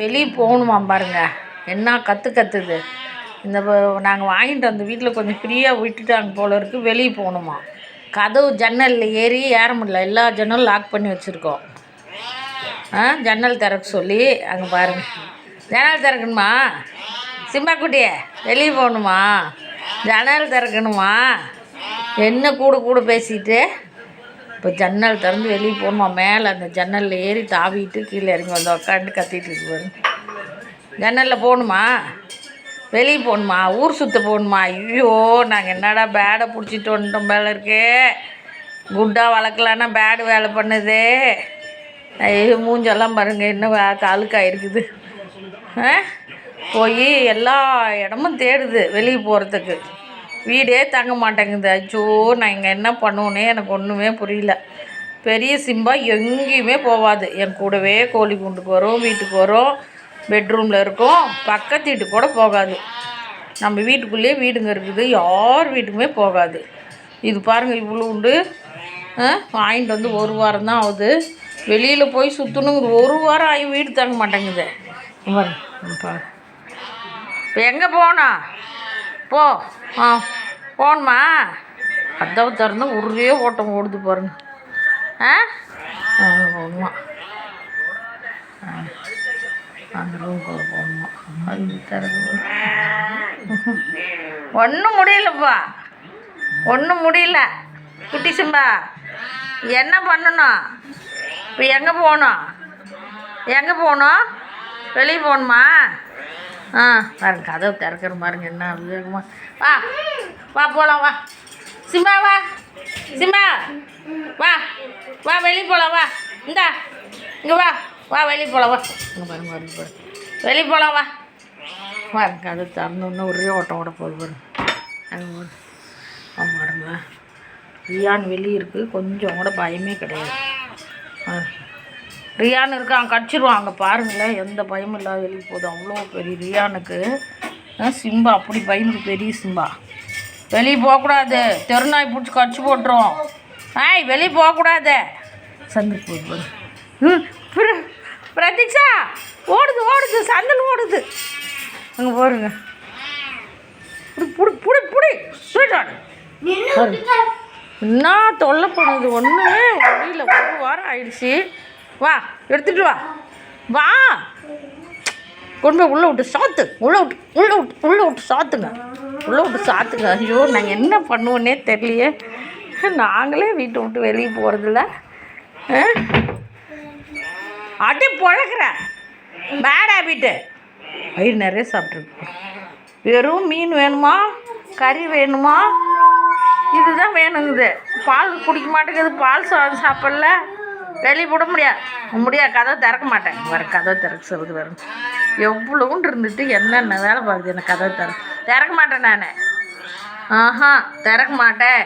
வெளியே போகணுமா பாருங்க. என்ன கற்று கத்துது? இந்த நாங்கள் வாங்கிட்டு வந்து வீட்டில் கொஞ்சம் ஃப்ரீயாக விட்டுட்டாங்க போல இருக்குது வெளியே போகணுமா கதவு ஜன்னலில் ஏறி ஏற முடியல. எல்லா ஜன்னலும் லாக் பண்ணி வச்சுருக்கோம். ஆ ஜன்னல் திறக்க சொல்லி அங்கே பாருங்கள் ஜன்னல் திறக்கணுமா? சிம்மா குட்டியே வெளியே போகணுமா? ஜன்னல் திறக்கணுமா? என்ன கூட கூட பேசிட்டு? இப்போ ஜன்னல் திறந்து வெளியே போகணுமா? மேலே அந்த ஜன்னலில் ஏறி தாவிட்டு கீழே இறங்கி வந்து உக்காண்டு கத்திட்டு இருக்கு ஜன்னலில் போகணுமா? வெளியே போகணுமா? ஊர் சுற்ற போகணுமா? ஐயோ நாங்கள் என்னடா பேடை பிடிச்சிட்டு வந்துட்டோம் மேலே இருக்கே. குட்டாக வளர்க்கலான்னா பேடு வேலை பண்ணுதே. ஐயோ மூஞ்செல்லாம் பாருங்கள் என்ன அழுக்காக இருக்குது. ஆ? போய் எல்லா இடமும் தேடுது வெளியே போகிறதுக்கு வீடே தங்க மாட்டேங்குது. அச்சோ நான் இங்கே என்ன பண்ணுவேனே எனக்கு ஒன்றுமே புரியல. பெரிய சிம்பா எங்கேயுமே போகாது என் கூடவே கோழி குண்டுக்கு வரும் வீட்டுக்கு வரும் பெட்ரூமில் இருக்கும். பக்கத்து வீட்டுக்கு கூட போகாது. நம்ம வீட்டுக்குள்ளேயே வீடுங்க இருக்குது. யார் வீட்டுக்குமே போகாது. இது பாருங்கள் இவ்வளோ உண்டு. வாங்கிட்டு வந்து ஒரு வாரம் தான் ஆகுது. வெளியில் போய் சுற்றணுங்கிற ஒரு வாரம் ஆகி வீடு தங்க மாட்டேங்குது. பாரு இப்போ எங்கே போகணும் போ. ஆ போகணுமா கதவை திறந்து ஒரே ஓட்டம் ஓடுது பாருங்க. ஆ? போகணுமா அந்த ரூம்குள்ளே போகணுமா அது திறந்து. ஒன்றும் முடியலப்பா. ஒன்றும் முடியல. குட்டி சிம்பா என்ன பண்ணணும்? இப்போ எங்கே போகணும்? எங்கே போகணும்? வெளியே போகணுமா? ஆ பாருங்க கதவை திறக்கிற பாருங்க என்ன விவேகமாக வா வா போகலாம் வா. சிம்பா வா. சிம்பா வா. வா வெளியே போகலாம் வா. இந்தா இங்கே வா. வா வெளியே போகலாம் வா. இங்கே பாருங்க பாருங்க பாருங்க வெளியே போகலாம் வா. பாருங்க கதவு திறந்தோன்னே ஒரே ஓட்டம் ஓட போகுது பாருங்க. அங்கே பாருங்க. பாருங்க ரியான் வெளியே இருக்குது கொஞ்சம் கூட பயமே கிடையாது. ஆ ரியான் இருக்கான் கடிச்சிருவான். அங்கே பாருங்களேன் எந்த பயமும் இல்லாத வெளியே போகுது. அவ்வளோ பெரிய ரியானுக்கு. சிம்பா அப்படி பயந்து பெரிய சிம்பா. வெளியே போகக்கூடாது. தெருநாய் பிடிச்சி கடிச்சு போட்டுரும். ஆய் வெளியே போகக்கூடாது. சந்தில் போகுது ம் பிரதீக்ஷா ஓடுது ஓடுது சந்தல் ஓடுது. அங்கே பாருங்க. புடி புடி புடி பாருங்க. என்ன தொல்லை பண்ணுது ஒன்றுமே முடியல. ஒரு வாரம் ஆயிடுச்சு. வா எடுத்துட்டு வா. வா. கொண்டு போய் உள்ளே விட்டு சாத்து. உள்ளே விட்டு உள்ளே விட்டு உள்ளே விட்டு சாத்துங்க. உள்ளே விட்டு சாத்துங்க. ஐயோ நாங்கள் என்ன பண்ணுவோன்னே தெரியலையே. நாங்களே வீட்டை விட்டு வெளியே போகிறதில்ல அடி பழகிற பேட் ஹேபிட்டு வயிறு நிறைய சாப்பிட்ருக்கு வெறும் மீன் வேணுமா? கறி வேணுமா? இதுதான் வேணுங்குது. பால் குடிக்க மாட்டேங்குது. பால் சாதம் சாப்பிடல. வெளியே விட முடியாது முடியாது கதவை திறக்க மாட்டேன். வர கதவை திறக்க சொல்லுது வரும் எவ்வளோன்னு இருந்துட்டு என்னென்ன வேலை பார்க்குது எனக்கு கதவை திற திறக்க மாட்டேன் நான். ஆஹா திறக்க மாட்டேன்.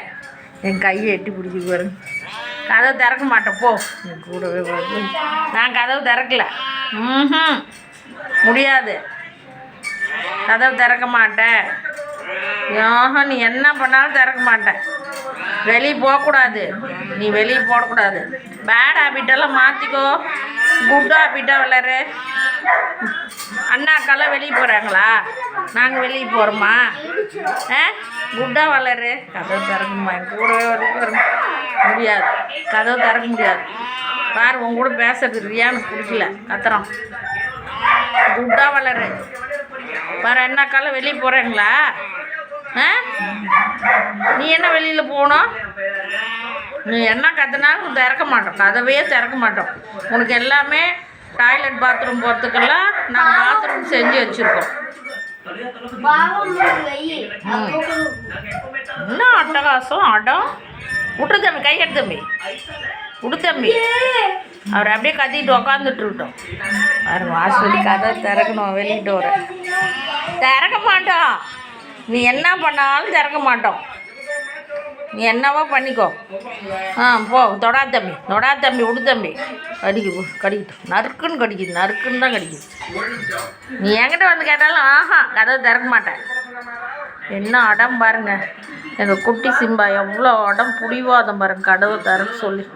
என் கையை எட்டி பிடிச்சி வரும் கதவை திறக்க மாட்டேன். போ. என் கூடவே நான் கதவு திறக்கல. ம் முடியாது. கதவை திறக்க மாட்டேன். ஆஹா நீ என்ன பண்ணாலும் திறக்க மாட்டேன். வெளியே போகக்கூடாது. நீ வெளியே போடக்கூடாது. பேட் ஹேபிட்டெல்லாம் மாற்றிக்கோ குட் ஹேபிட்டாக விளையாடு அண்ணாக்கெல்லாம் வெளியே போகிறாங்களா நாங்கள் வெளியே போகிறோமா ஆ? குட்டாக வளரு. கதவு திறக்குமா என் கூடவே வரும் முடியாது. கதவு திறக்க முடியாது. பாரு உன் கூட பேசுறது ரியானுக்கு பிடிக்கல கத்துறோம் குட்டாக வளரு. பாரு அண்ணாக்கெல்லாம் வெளியே போகிறாங்களா நீ என்ன வெளியில் போகணும்? நீ என்ன கற்றுனாலும் திறக்க மாட்டோம். கதவையே திறக்க மாட்டோம். உனக்கு எல்லாமே டாய்லெட் பாத்ரூம் போகிறதுக்கெல்லாம் நாங்கள் பாத்ரூம் செஞ்சு வச்சுருக்கோம். என்ன அட்டகாசம்? அடம். விட்டு தம்பி கை எடுத்து தம்பி. விடு தம்பி. அவர் அப்படியே கத்திட்டு உக்காந்துட்டு விட்டோம் அவர் வாசலி கதை திறக்கணும் வெளியிட்டு வர திறக்க மாட்டோம் நீ என்ன பண்ணாலும் திறக்க மாட்டோம். நீ என்னவோ பண்ணிக்கோ. ஆ போ தொடா தம்பி தொடா தம்பி உடு தம்பி. கடிக்கு கடிக்கிட்டு நறுக்குன்னு கடிக்குது நறுக்குன்னு தான் கடிக்குது. நீ என்கிட்ட வந்து கேட்டாலும் ஆஹா கதவை திறக்க மாட்டேன். என்ன அடம் பாருங்க. எங்கள் குட்டி சிம்பா எவ்வளோ அடம் புடிவாதம் பாருங்க கதவை திறக்க சொல்லி.